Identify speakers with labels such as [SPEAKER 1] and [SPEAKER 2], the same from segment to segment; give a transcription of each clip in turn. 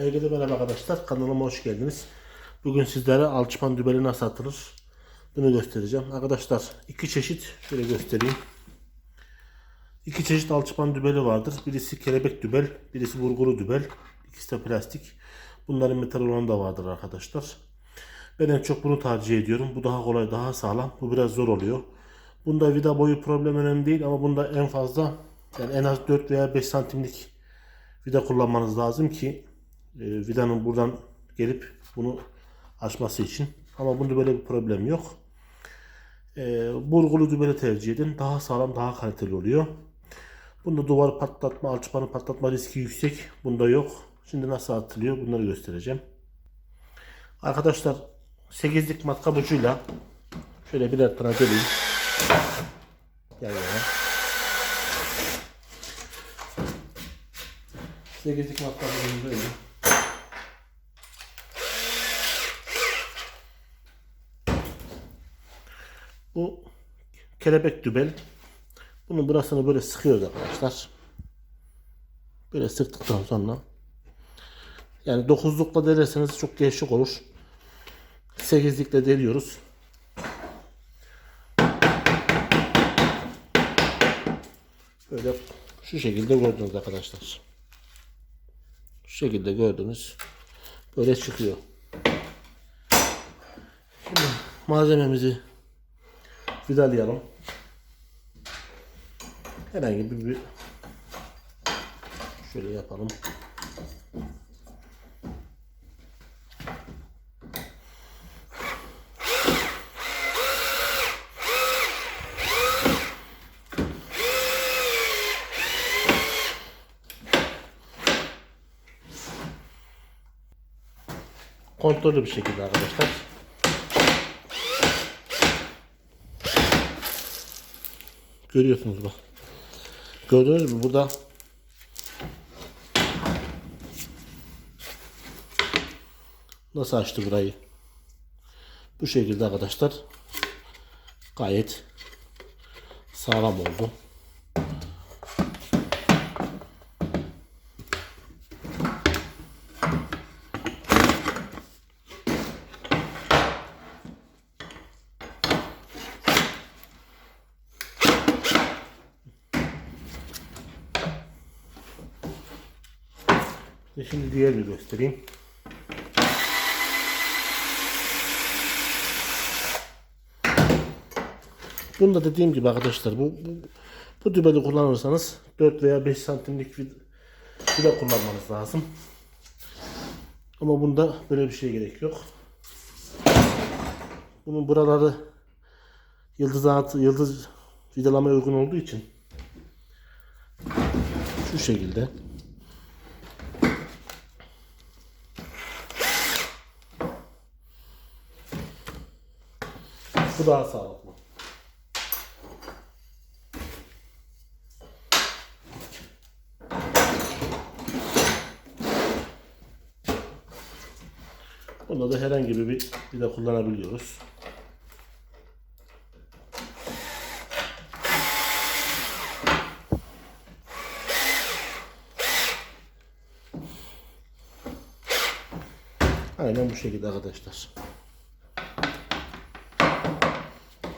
[SPEAKER 1] Herkese merhaba arkadaşlar. Kanalıma hoş geldiniz. Bugün sizlere alçıpan dübeli nasıl atılır bunu göstereceğim. Arkadaşlar iki çeşit şöyle göstereyim. İki çeşit alçıpan dübeli vardır. Birisi kelebek dübel, birisi vurgulu dübel. İkisi de plastik. Bunların metal olanı da vardır arkadaşlar. Ben en çok bunu tercih ediyorum. Bu daha kolay, daha sağlam. Bu biraz zor oluyor. Bunda vida boyu problem önemli değil ama bunda en fazla yani en az 4 veya 5 santimlik vida kullanmanız lazım ki e, vidanın buradan gelip bunu açması için. Ama bunda böyle bir problem yok. E, burgulu dübeli tercih edin. Daha sağlam, daha kaliteli oluyor. Bunda duvar patlatma, alçıpanı patlatma riski yüksek. Bunda yok. Şimdi nasıl atılıyor bunları göstereceğim. Arkadaşlar 8'lik matkap ucuyla şöyle birer tane deleyim. Yan yana. 8'lik matkap ucunu Bu kelebek dübel. Bunun burasını böyle sıkıyoruz arkadaşlar. Böyle sıktıktan sonra yani 9'lukla delerseniz çok değişik olur. 8'likle deliyoruz. Böyle şu şekilde gördünüz arkadaşlar. Şu şekilde gördünüz. Böyle çıkıyor. Şimdi malzememizi vidalayalım. Herhangi bir, bir şöyle yapalım. Kontrollü bir şekilde arkadaşlar. Görüyorsunuz bak. Gördünüz mü burada nasıl açtı burayı? Bu şekilde arkadaşlar gayet sağlam oldu. Ve Şimdi diğerini göstereyim. Bunu da dediğim gibi arkadaşlar bu, bu, bu dübeli kullanırsanız 4 veya 5 santimlik vid vida kullanmanız lazım. Ama bunda böyle bir şey gerek yok. Bunun buraları yıldız altı, yıldız vidalamaya uygun olduğu için şu şekilde Bu daha sağlıklı. Bunda da herhangi bir vida kullanabiliyoruz. Aynen bu şekilde arkadaşlar.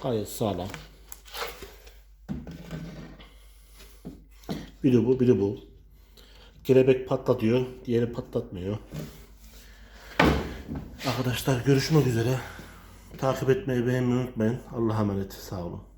[SPEAKER 1] Gayet sağlam. Biri bu, biri bu. Kelebek patlatıyor, diğeri patlatmıyor. Arkadaşlar görüşmek üzere. Takip etmeyi beğenmeyi unutmayın. Allah'a emanet. Sağ olun.